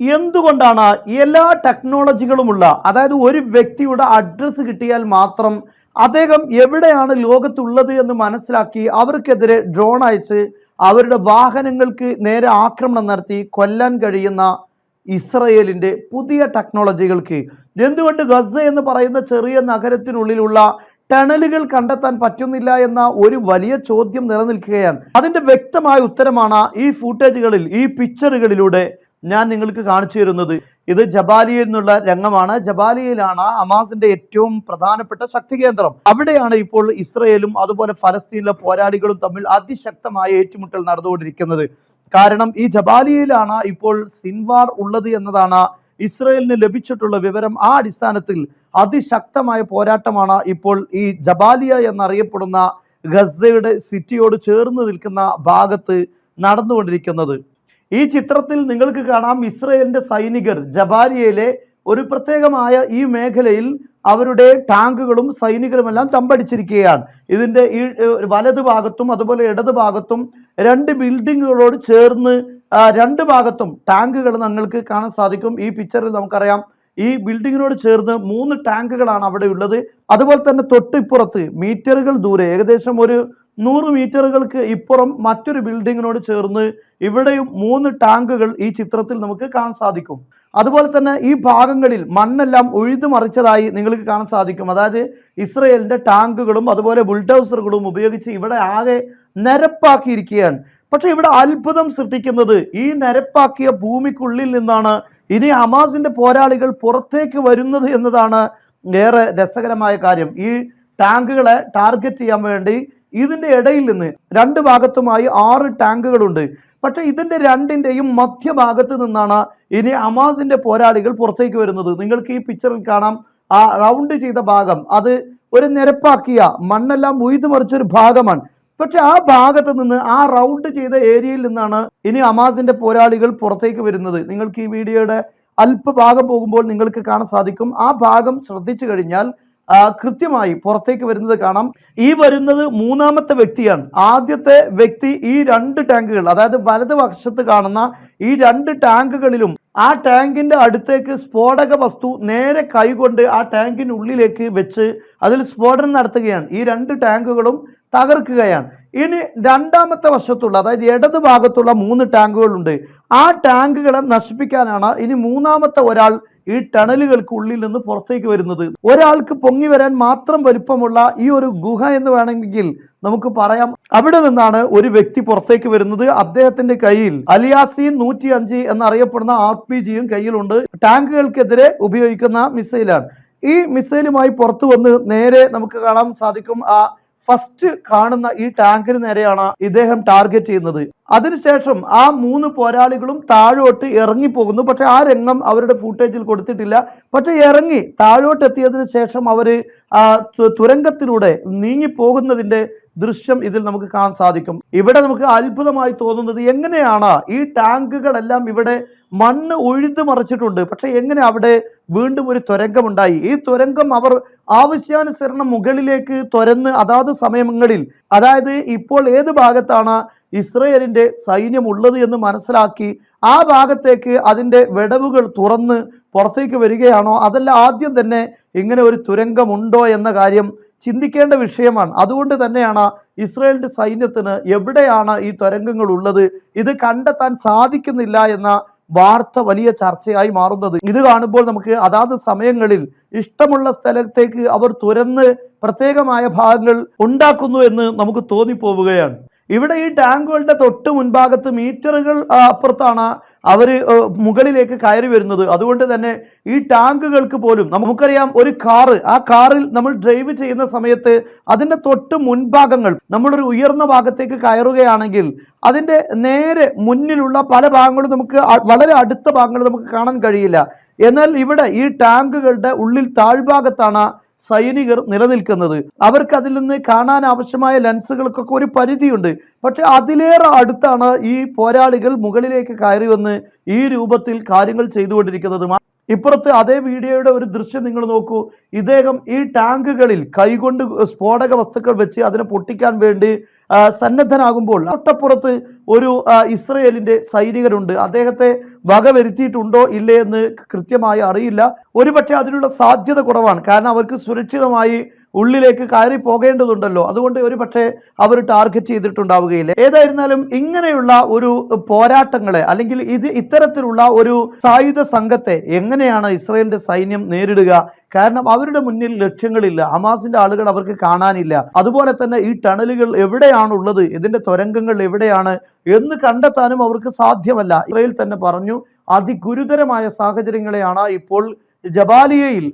എന്തുകൊണ്ടാണ് എല്ലാ ടെക്നോളജികളുമുള്ള അതായത് ഒരു വ്യക്തിയുടെ അഡ്രസ്സ് കിട്ടിയാൽ മാത്രം അദ്ദേഹം എവിടെയാണ് ലോകത്തുള്ളത് എന്ന് മനസ്സിലാക്കി അവർക്കെതിരെ ഡ്രോൺ അയച്ച് അവരുടെ വാഹനങ്ങൾക്ക് നേരെ ആക്രമണം നടത്തി കൊല്ലാൻ കഴിയുന്ന ഇസ്രയേലിന്റെ പുതിയ ടെക്നോളജികൾക്ക് എന്തുകൊണ്ട് ഗസ എന്ന് പറയുന്ന ചെറിയ നഗരത്തിനുള്ളിലുള്ള ടണലുകൾ കണ്ടെത്താൻ പറ്റുന്നില്ല എന്ന ഒരു വലിയ ചോദ്യം നിലനിൽക്കുകയാണ്. അതിന്റെ വ്യക്തമായ ഉത്തരമാണ് ഈ ഫൂട്ടേജുകളിൽ ഈ പിക്ചറുകളിലൂടെ ഞാൻ നിങ്ങൾക്ക് കാണിച്ചു തരുന്നത്. ഇത് ജബാലിയിൽ നിന്നുള്ള രംഗമാണ്. ജബാലിയയിലാണ് അമാസിന്റെ ഏറ്റവും പ്രധാനപ്പെട്ട ശക്തി കേന്ദ്രം അവിടെയാണ് ഇപ്പോൾ ഇസ്രയേലും അതുപോലെ ഫലസ്തീനിലെ പോരാളികളും തമ്മിൽ അതിശക്തമായ ഏറ്റുമുട്ടൽ നടന്നുകൊണ്ടിരിക്കുന്നത്. കാരണം ഈ ജബാലിയയിലാണ് ഇപ്പോൾ സിൻവാർ ഉള്ളത് എന്നതാണ് ഇസ്രയേലിന് ലഭിച്ചിട്ടുള്ള വിവരം. ആ അടിസ്ഥാനത്തിൽ അതിശക്തമായ പോരാട്ടമാണ് ഇപ്പോൾ ഈ ജബാലിയ എന്നറിയപ്പെടുന്ന ഗസയുടെ സിറ്റിയോട് ചേർന്ന് നിൽക്കുന്ന ഭാഗത്ത് നടന്നുകൊണ്ടിരിക്കുന്നത്. ഈ ചിത്രത്തിൽ നിങ്ങൾക്ക് കാണാം ഇസ്രയേലിന്റെ സൈനികർ ജബാലിയയിലെ ഒരു പ്രത്യേകമായ ഈ മേഖലയിൽ അവരുടെ ടാങ്കുകളും സൈനികരുമെല്ലാം തമ്പടിച്ചിരിക്കുകയാണ്. ഇതിന്റെ ഈ വലതു ഭാഗത്തും അതുപോലെ ഇടതു ഭാഗത്തും രണ്ട് ബിൽഡിങ്ങുകളോട് ചേർന്ന് രണ്ട് ഭാഗത്തും ടാങ്കുകൾ നിങ്ങൾക്ക് കാണാൻ സാധിക്കും. ഈ പിക്ചറിൽ നമുക്കറിയാം. ഈ ബിൽഡിങ്ങിനോട് ചേർന്ന് മൂന്ന് ടാങ്കുകളാണ് അവിടെ ഉള്ളത്. അതുപോലെ തന്നെ തൊട്ടിപ്പുറത്ത് മീറ്ററുകൾ ദൂരെ ഏകദേശം ഒരു നൂറ് മീറ്ററുകൾക്ക് ഇപ്പുറം മറ്റൊരു ബിൽഡിങ്ങിനോട് ചേർന്ന് ഇവിടെയും മൂന്ന് ടാങ്കുകൾ ഈ ചിത്രത്തിൽ നമുക്ക് കാണാൻ സാധിക്കും. അതുപോലെ തന്നെ ഈ ഭാഗങ്ങളിൽ മണ്ണെല്ലാം ഉഴുതു മറിച്ചതായി നിങ്ങൾക്ക് കാണാൻ സാധിക്കും. അതായത് ഇസ്രയേലിന്റെ ടാങ്കുകളും അതുപോലെ ബുൾഡോസറുകളും ഉപയോഗിച്ച് ഇവിടെ ആകെ നിരപ്പാക്കിയിരിക്കുകയാണ്. പക്ഷെ ഇവിടെ അത്ഭുതം സൃഷ്ടിക്കുന്നത് ഈ നിരപ്പാക്കിയ ഭൂമിക്കുള്ളിൽ നിന്നാണ്. ഇനി ഹമാസിന്റെ പോരാളികൾ പുറത്തേക്ക് വരുന്നത് എന്നതാണ് ഏറെ രസകരമായ കാര്യം. ഈ ടാങ്കുകളെ ടാർഗറ്റ് ചെയ്യാൻ വേണ്ടി ഇതിന്റെ ഇടയിൽ നിന്ന് രണ്ട് ഭാഗത്തുമായി ആറ് ടാങ്കുകളുണ്ട്. പക്ഷെ ഇതിന്റെ രണ്ടിന്റെയും മധ്യഭാഗത്ത് നിന്നാണ് ഇനി അമാസിന്റെ പോരാളികൾ പുറത്തേക്ക് വരുന്നത്. നിങ്ങൾക്ക് ഈ പിക്ചറിൽ കാണാം. ആ റൗണ്ട് ചെയ്ത ഭാഗം അത് ഒരു നിരപ്പാക്കിയ മണ്ണെല്ലാം ഉയ്തു മറിച്ചൊരു ഭാഗമാണ്. പക്ഷെ ആ ഭാഗത്ത് നിന്ന് ആ റൗണ്ട് ചെയ്ത ഏരിയയിൽ നിന്നാണ് ഇനി അമാസിന്റെ പോരാളികൾ പുറത്തേക്ക് വരുന്നത്. നിങ്ങൾക്ക് ഈ വീഡിയോയുടെ അല്പഭാഗം പോകുമ്പോൾ നിങ്ങൾക്ക് കാണാൻ സാധിക്കും. ആ ഭാഗം ശ്രദ്ധിച്ചു കഴിഞ്ഞാൽ കൃത്യമായി പുറത്തേക്ക് വരുന്നത് കാണാം. ഈ വരുന്നത് മൂന്നാമത്തെ വ്യക്തിയാണ്. ആദ്യത്തെ വ്യക്തി ഈ രണ്ട് ടാങ്കുകൾ അതായത് വലത് വശത്ത് കാണുന്ന ഈ രണ്ട് ടാങ്കുകളിലും ആ ടാങ്കിന്റെ അടുത്തേക്ക് സ്ഫോടക വസ്തു നേരെ കൈകൊണ്ട് ആ ടാങ്കിനുള്ളിലേക്ക് വെച്ച് അതിൽ സ്ഫോടനം നടത്തുകയാണ്. ഈ രണ്ട് ടാങ്കുകളും തകർക്കുകയാണ്. ഇനി രണ്ടാമത്തെ വശത്തുള്ള അതായത് ഇടത് ഭാഗത്തുള്ള മൂന്ന് ടാങ്കുകളുണ്ട്. ആ ടാങ്കുകളെ നശിപ്പിക്കാനാണ് ഇനി മൂന്നാമത്തെ ഒരാൾ ഈ ടണലുകൾക്ക് ഉള്ളിൽ നിന്ന് പുറത്തേക്ക് വരുന്നത്. ഒരാൾക്ക് പൊങ്ങി വരാൻ മാത്രം വലുപ്പമുള്ള ഈ ഒരു ഗുഹ എന്ന് വേണമെങ്കിൽ നമുക്ക് പറയാം. അവിടെ നിന്നാണ് ഒരു വ്യക്തി പുറത്തേക്ക് വരുന്നത്. അദ്ദേഹത്തിന്റെ കയ്യിൽ അലിയാസീൻ നൂറ്റി അഞ്ച് എന്നറിയപ്പെടുന്ന ആർ പി ജിയും കയ്യിലുണ്ട്. ടാങ്കുകൾക്കെതിരെ ഉപയോഗിക്കുന്ന മിസൈലാണ്. ഈ മിസൈലുമായി പുറത്തു വന്ന് നേരെ നമുക്ക് കാണാൻ സാധിക്കും ആ ഫസ്റ്റ് കാണുന്ന ഈ ടാങ്കിന് നേരെയാണ് ഇദ്ദേഹം ടാർഗറ്റ് ചെയ്യുന്നത്. അതിനുശേഷം ആ മൂന്ന് പോരാളികളും താഴോട്ട് ഇറങ്ങി പോകുന്നു പക്ഷെ ആ രംഗം അവരുടെ ഫൂട്ടേജിൽ കൊടുത്തിട്ടില്ല. പക്ഷെ ഇറങ്ങി താഴോട്ട് എത്തിയതിനു ശേഷം അവർ തുരങ്കത്തിലൂടെ നീങ്ങി പോകുന്നതിന്റെ ദൃശ്യം ഇതിൽ നമുക്ക് കാണാൻ സാധിക്കും. ഇവിടെ നമുക്ക് അത്ഭുതമായി തോന്നുന്നത് എങ്ങനെയാണ് ഈ ടാങ്കുകളെല്ലാം ഇവിടെ മണ്ണ് ഉഴുതു മറിച്ചിട്ടുണ്ട്. പക്ഷെ എങ്ങനെ അവിടെ വീണ്ടും ഒരു തുരങ്കമുണ്ടായി? ഈ തുരങ്കം അവർ ആവശ്യാനുസരണം മുകളിലേക്ക് തുരന്ന് അതാത് സമയങ്ങളിൽ അതായത് ഇപ്പോൾ ഏത് ഭാഗത്താണ് ഇസ്രയേലിന്റെ സൈന്യം ഉള്ളത് എന്ന് മനസ്സിലാക്കി ആ ഭാഗത്തേക്ക് അതിന്റെ വിടവുകൾ തുറന്ന് പുറത്തേക്ക് വരികയാണോ? അതല്ല ആദ്യം തന്നെ ഇങ്ങനെ ഒരു തുരങ്കമുണ്ടോ എന്ന കാര്യം ചിന്തിക്കേണ്ട വിഷയമാണ്. അതുകൊണ്ട് തന്നെയാണ് ഇസ്രായേലിന്റെ സൈന്യത്തിന് എവിടെയാണ് ഈ തരംഗങ്ങൾ ഉള്ളത്? ഇത് കണ്ടെത്താൻ സാധിക്കുന്നില്ല എന്ന വാർത്ത വലിയ ചർച്ചയായി മാറുന്നത്. ഇത് കാണുമ്പോൾ നമുക്ക് അതാത് സമയങ്ങളിൽ ഇഷ്ടമുള്ള സ്ഥലത്തേക്ക് അവർ തുരന്ന് പ്രത്യേകമായ ഭാഗങ്ങൾ ഉണ്ടാക്കുന്നു എന്ന് നമുക്ക് തോന്നിപ്പോവുകയാണ്. ഇവിടെ ഈ ടാങ്കുകളുടെ തൊട്ട് മുൻഭാഗത്ത് മീറ്ററുകൾ അപ്പുറത്താണ് അവർ മുകളിലേക്ക് കയറി വരുന്നത്. അതുകൊണ്ട് തന്നെ ഈ ടാങ്കുകൾക്ക് പോലും നമുക്കറിയാം ഒരു കാറ് ആ കാറിൽ നമ്മൾ ഡ്രൈവ് ചെയ്യുന്ന സമയത്ത് അതിന്റെ തൊട്ട് മുൻഭാഗങ്ങൾ നമ്മളൊരു ഉയർന്ന ഭാഗത്തേക്ക് കയറുകയാണെങ്കിൽ അതിന്റെ നേരെ മുന്നിലുള്ള പല ഭാഗങ്ങളും നമുക്ക് വളരെ അടുത്ത ഭാഗങ്ങൾ നമുക്ക് കാണാൻ കഴിയില്ല. എന്നാൽ ഇവിടെ ഈ ടാങ്കുകളുടെ ഉള്ളിൽ താഴ്ഭാഗത്താണ് സൈനികർ നിലനിൽക്കുന്നത്. അവർക്ക് അതിൽ നിന്ന് കാണാൻ ആവശ്യമായ ലെൻസുകൾക്കൊക്കെ ഒരു പരിധിയുണ്ട്. പക്ഷെ അതിലേറെ അടുത്താണ് ഈ പോരാളികൾ മുകളിലേക്ക് കയറി വന്ന് ഈ രൂപത്തിൽ കാര്യങ്ങൾ ചെയ്തുകൊണ്ടിരിക്കുന്നത്. ഇപ്പുറത്ത് അതേ വീഡിയോയുടെ ഒരു ദൃശ്യം നിങ്ങൾ നോക്കൂ. ഇദ്ദേഹം ഈ ടാങ്കുകളിൽ കൈകൊണ്ട് സ്ഫോടക വസ്തുക്കൾ വെച്ച് അതിനെ പൊട്ടിക്കാൻ വേണ്ടി സന്നദ്ധനാകുമ്പോൾ തൊട്ടപ്പുറത്ത് ഒരു ഇസ്രയേലിന്റെ സൈനികരുണ്ട്. അദ്ദേഹത്തെ വകവരുത്തിയിട്ടുണ്ടോ ഇല്ലേ എന്ന് കൃത്യമായി അറിയില്ല. ഒരുപക്ഷെ അതിനുള്ള സാധ്യത കുറവാണ്. കാരണം അവർക്ക് സുരക്ഷിതമായി ഉള്ളിലേക്ക് കയറി പോകേണ്ടതുണ്ടല്ലോ. അതുകൊണ്ട് ഒരു പക്ഷേ അവർ ടാർഗറ്റ് ചെയ്തിട്ടുണ്ടാവുകയില്ല. ഏതായിരുന്നാലും ഇങ്ങനെയുള്ള ഒരു പോരാട്ടങ്ങളെ അല്ലെങ്കിൽ ഇത് ഇത്തരത്തിലുള്ള ഒരു സായുധ സംഘത്തെ എങ്ങനെയാണ് ഇസ്രയേലിന്റെ സൈന്യം നേരിടുക? കാരണം അവരുടെ മുന്നിൽ ലക്ഷ്യങ്ങളില്ല. ഹമാസിന്റെ ആളുകൾ അവർക്ക് കാണാനില്ല. അതുപോലെ തന്നെ ഈ ടണലുകൾ എവിടെയാണുള്ളത്? ഇതിന്റെ തുരങ്കങ്ങൾ എവിടെയാണ്? എന്ന് കണ്ടെത്താനും അവർക്ക് സാധ്യമല്ല. ഇസ്രയേൽ തന്നെ പറഞ്ഞു അതിഗുരുതരമായ സാഹചര്യങ്ങളെയാണ് ഇപ്പോൾ ജബാലിയയിൽ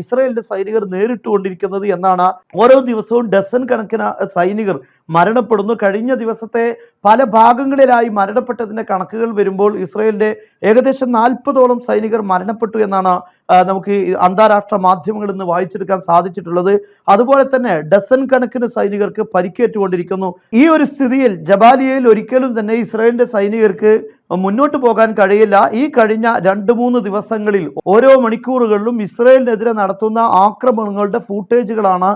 ഇസ്രായേലിന്റെ സൈനികർ നേരിട്ടുകൊണ്ടിരിക്കുന്നത് എന്നാണ് ഓരോ ദിവസവും ഡസൻ കണക്കിന് സൈനികർ മരണപ്പെടുന്നു. കഴിഞ്ഞ ദിവസത്തെ പല ഭാഗങ്ങളിലായി മരണപ്പെട്ടതിന്റെ കണക്കുകൾ വരുമ്പോൾ ഇസ്രയേലിന്റെ ഏകദേശം നാൽപ്പതോളം സൈനികർ മരണപ്പെട്ടു എന്നാണ് നമുക്ക് അന്താരാഷ്ട്ര മാധ്യമങ്ങളിൽ നിന്ന് വായിച്ചെടുക്കാൻ സാധിച്ചിട്ടുള്ളത്. അതുപോലെ തന്നെ ഡസൻ കണക്കിന് സൈനികർക്ക് പരിക്കേറ്റുകൊണ്ടിരിക്കുന്നു. ഈ ഒരു സ്ഥിതിയിൽ ജബാലിയയിൽ ഒരിക്കലും തന്നെ ഇസ്രയേലിന്റെ സൈനികർക്ക് മുന്നോട്ട് പോകാൻ കഴിയില്ല. ഈ കഴിഞ്ഞ രണ്ട് മൂന്ന് ദിവസങ്ങളിൽ ഓരോ മണിക്കൂറുകളിലും ഇസ്രയേലിനെതിരെ നടത്തുന്ന ആക്രമണങ്ങളുടെ ഫൂട്ടേജുകളാണ്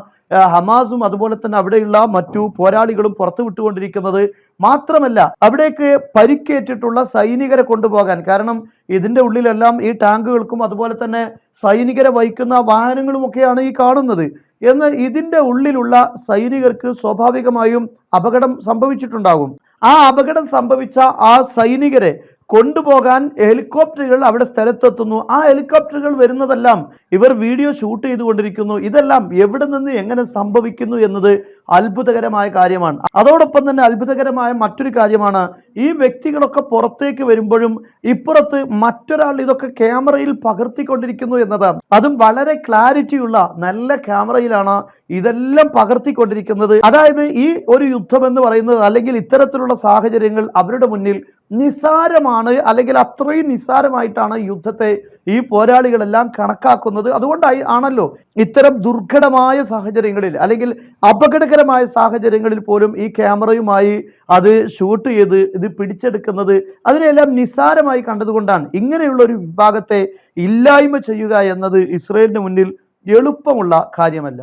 ഹമാസും അതുപോലെ തന്നെ അവിടെയുള്ള മറ്റു പോരാളികളും പുറത്തു വിട്ടുകൊണ്ടിരിക്കുന്നത്. മാത്രമല്ല അവിടേക്ക് പരിക്കേറ്റിട്ടുള്ള സൈനികരെ കൊണ്ടുപോകാൻ കാരണം ഇതിന്റെ ഉള്ളിലെല്ലാം ഈ ടാങ്കുകൾക്കും അതുപോലെ തന്നെ സൈനികരെ വഹിക്കുന്ന വാഹനങ്ങളുമൊക്കെയാണ് ഈ കാണുന്നത്. എന്നാൽ ഇതിന്റെ ഉള്ളിലുള്ള സൈനികർക്ക് സ്വാഭാവികമായും അപകടം സംഭവിച്ചിട്ടുണ്ടാകും. ആ അപകടം സംഭവിച്ച ആ സൈനികരെ കൊണ്ടുപോകാൻ ഹെലികോപ്റ്ററുകൾ അവിടെ സ്ഥലത്തെത്തുന്നു. ആ ഹെലികോപ്റ്ററുകൾ വരുന്നതെല്ലാം ഇവർ വീഡിയോ ഷൂട്ട് ചെയ്തുകൊണ്ടിരിക്കുന്നു. ഇതെല്ലാം എവിടെ നിന്ന് എങ്ങനെ സംഭവിക്കുന്നു എന്നത് അത്ഭുതകരമായ കാര്യമാണ്. അതോടൊപ്പം തന്നെ അത്ഭുതകരമായ മറ്റൊരു കാര്യമാണ്. ഈ വ്യക്തികളൊക്കെ പുറത്തേക്ക് വരുമ്പോഴും ഇപ്പുറത്ത് മറ്റൊരാൾ ഇതൊക്കെ ക്യാമറയിൽ പകർത്തിക്കൊണ്ടിരിക്കുന്നു എന്നതാണ് അതും വളരെ ക്ലാരിറ്റിയുള്ള നല്ല ക്യാമറയിലാണ് ഇതെല്ലാം പകർത്തിക്കൊണ്ടിരിക്കുന്നത്. അതായത് ഈ ഒരു യുദ്ധം എന്ന് പറയുന്നത് അല്ലെങ്കിൽ ഇത്തരത്തിലുള്ള സാഹചര്യങ്ങൾ അവരുടെ മുന്നിൽ നിസാരമാണ് അല്ലെങ്കിൽ അത്രയും നിസാരമായിട്ടാണ് യുദ്ധത്തെ ഈ പോരാളികളെല്ലാം കണക്കാക്കുന്നത് അതുകൊണ്ടായി ആണല്ലോ ഇത്തരം ദുർഘടമായ സാഹചര്യങ്ങളിൽ അല്ലെങ്കിൽ അപകടകരമായ സാഹചര്യങ്ങളിൽ പോലും ഈ ക്യാമറയുമായി അത് ഷൂട്ട് ചെയ്ത് ഇത് പിടിച്ചെടുക്കുന്നത് അതിനെല്ലാം നിസ്സാരമായി കണ്ടതുകൊണ്ടാണ്. ഇങ്ങനെയുള്ള ഒരു വിഭാഗത്തെ ഇല്ലായ്മ ചെയ്യുക എന്നത് ഇസ്രയേലിന് മുന്നിൽ എളുപ്പമുള്ള കാര്യമല്ല.